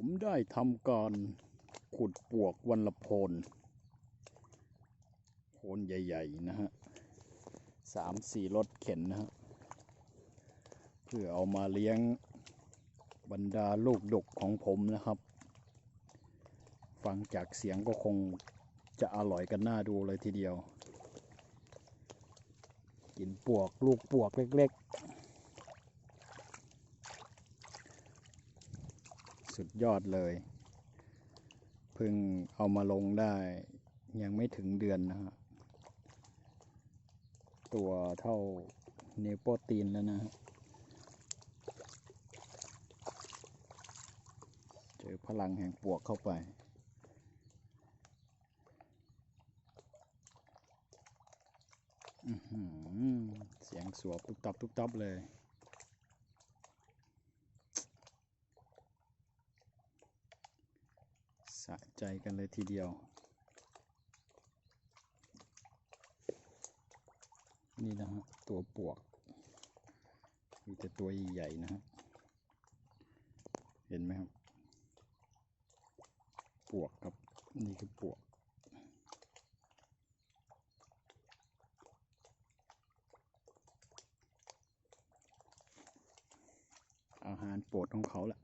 ผมได้ทำการขุดปวกวันละโพนโพนใหญ่ ๆ นะฮะสามสี่รถเข็นนะฮะ เพื่อเอามาเลี้ยงบรรดาลูกดกของผมนะครับ ฟังจากเสียงก็คงจะอร่อยกันน่าดูเลยทีเดียว กินปวกลูกปวกเล็ก ๆ สุดยอดเลยเพิ่งเอามาลงได้ยังไม่ถึงเดือนนะฮะตัวเท่าเนโปตีนแล้วนะฮะเจอพลังแห่งปวกเข้าไปอือหือเสียงสวบตุบตับตุบตับเลยะใจกันเลยทีเดียว นี่นะฮะ ตัวปวกมีแต่ตัวใหญ่ๆนะฮะ เห็นไหมครับ ปวกครับ นี่คือปวกอาหารโปรดของเขาแหละ